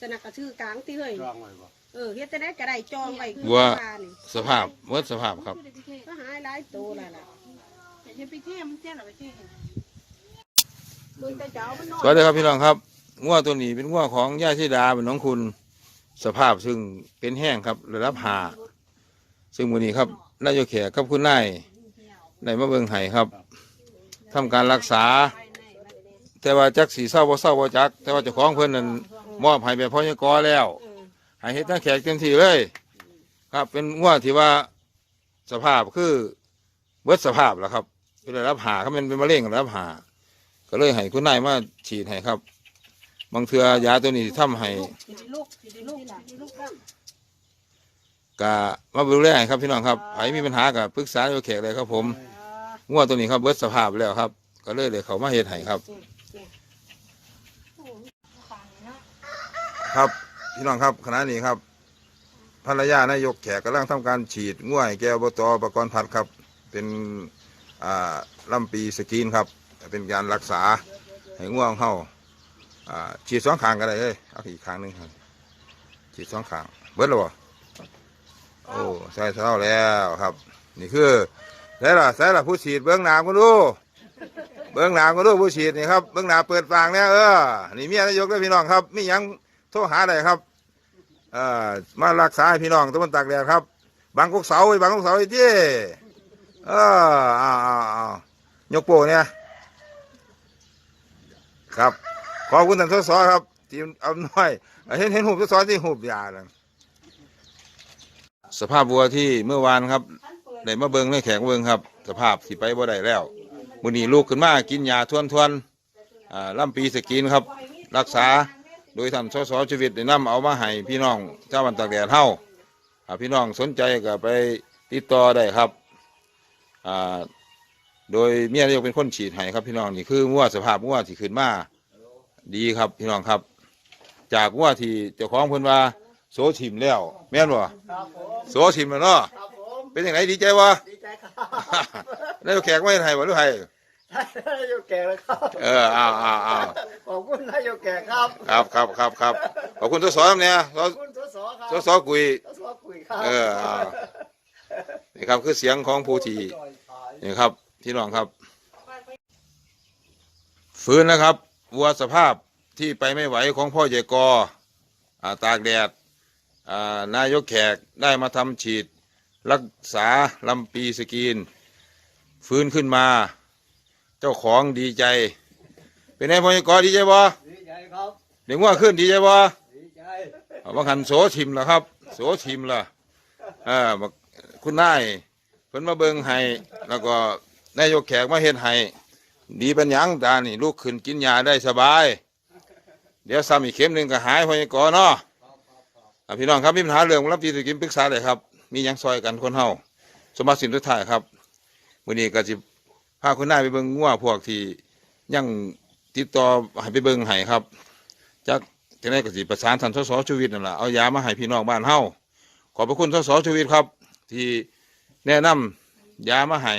สนักกระชื่อกลางที่เฮ้ยจองไว้บ่เออเฮ็ดจะได้กระไดจองไว้คือว่า ปลานี่สภาพเมื่อสภาพครับก็หายหลายตัวแล้วล่ะแต่จะไปเที่ยวมันเที่ยวหรอไปเที่ยวมึงจะเจ้ามันนอนสวัสดีครับพี่น้องครับงัวตัวนี้เป็นงัวของย่าชิดาเป็นน้องคุณ สภาพซึ่งเป็นแห้งครับระดับหาซึ่งวันนี้ครับนายกแขกกับคุณนายในมาเบิงไห้ครับทำการรักษา แต่ว่าจักสีเศร้าบ่เศร้าบ่จัก แต่ว่าเจ้าของเพิ่นนั้นมอบให้แบบพ่อยกอแล้วให้เฮ็ดทั้งแขกเต็มที่เลย ครับ เป็นงัวที่ว่าสภาพคือเบิดสภาพแล้วครับเป็นระดับหาเขาเป็นเป็นมะเร็งระดับหาก็เลยให้คุณนายมาฉีดให้ครับ บางเทือยาตัวนี้ที่ทำให้กสิได้ลูกสิได้ลูกครับกะมาดูแลให้ครับพี่น้องครับใครมีปัญหากับปรึกษาโยแขกเลยครับ ผมเอองัวตัวนี้ครับเบิดสภาพแล้วครับ ก็เลยเลยเขามาเฮ็ดให้ครับ ครับ พี่น้องครับขณะนี้ครับภรรยานายกแขกกำลังทำการฉีดง่วยแก้วบตประกรณ์พัดครับ เป็นอ่าลำปีสกรีนครับ เป็นการรักษาให้ง่วงเฮาอ่าฉีดสองข้างก็ได้เลยเอาอีกข้างหนึ่งครับฉีดสองข้างเบิดแล้วบ่โอ้ใส่เท่าแล้วครับ นี่คือใส่ละใส่ละผู้ฉีดเบื้องหน้าก็ดูเบื้องหน้าก็ดูผู้ฉีดนี่ครับเบื้องหน้าเปิดฟางเนี่ยเออนี่เมียนายกด้วยพี่น้องครับมียัง โทรหาได้ครับเอ่อมารักษาให้พี่น้องตะวันตากแดดครับ บางกกเสาไว้บางกกเสาไอ้ที่เอออ้าวอ้าวอ้ายกโป้เนี่ยครับ ขอบคุณท่านสสครับทีมเอาหน่อย เห็นเห็นหูสสที่หูยาแล้วสภาพวัวที่เมื่อวานครับได้มาเบิงในแขกเบิงครับ สภาพสิไปบ่ได้แล้วมื้อนี้ลูกขึ้นมากินยาทวนทวนๆอ่าลำปีสกินครับ รักษา โดยท่านสสชีวิตได้นำเอามาให้พี่น้องเจ้าบันตากแดดเฮาอ่าพี่น้องสนใจก็ไปติดต่อได้ครับอ่าโดยเมียนายกเป็นคนฉีดให้ครับพี่น้องนี่คืองัวสภาพงัวที่ขึ้นมาดีครับพี่น้องครับ จากงัวที่เจ้าของเพิ่นว่าโสชิมแล้ว แม่นบ่ครับผมโสชิมแล้วเนาะครับผมเป็นยังไงดีใจวะดีใจครับ นายกแขกไม่ให้บ่หรือไผนายกแก่แล้วครับเอออ้าวอ้าวอ้าวขอบคุณนายกแก่ครับครับครับครับครับขอบคุณทศครับเนี่ยขอบคุณสสครับทศกุยสสคุยครับเอออ่า นี่ครับคือเสียงของผู้ที่นี่ครับพี่น้องครับ ฟื้นนะครับวัวสภาพที่ไปไม่ไหวของพ่อใหญ่กออ่าตากแดดอ่านายกแขกได้มาทำฉีด รักษาลำปีสกรีน ฟื้นขึ้นมา เจ้าของดีใจ เป็นไงพ่อใหญ่กอดีใจบ่ดีใจครับเด็กว่าขึ้นดีใจบ่ดีใจเอาบางคันโสชิมแล้วครับ โสชิมละเออบักคุณนายเพิ่นมาเบิ่งให้แล้วก็นายกแขกมาเฮ็ดให้ดีเป็นหยังตานี่ลูกขึ้นกินยาได้สบาย เดี๋ยวซ้ำอีกเข็มหนึ่งก็หายพอยก่อเนาะอะพี่น้องครับมีปัญหาเรื่องรับปีสกินปรึกษาเลยครับ มีหยังซอยกันคนเฮาสมบัติสินทุกท่ายครับวันนี้ก็สิ พาคุณนายไปเบิงงัวพวกที่ยังติดต่อให้ไปเบิงให้ครับจักจะได้กสิประสานท่านสสชีวิตนั่นแหละเอายามาให้พี่น้องบ้านเฮาขอบพระคุณสสชีวิตครับ ที่แนะนำยามาให้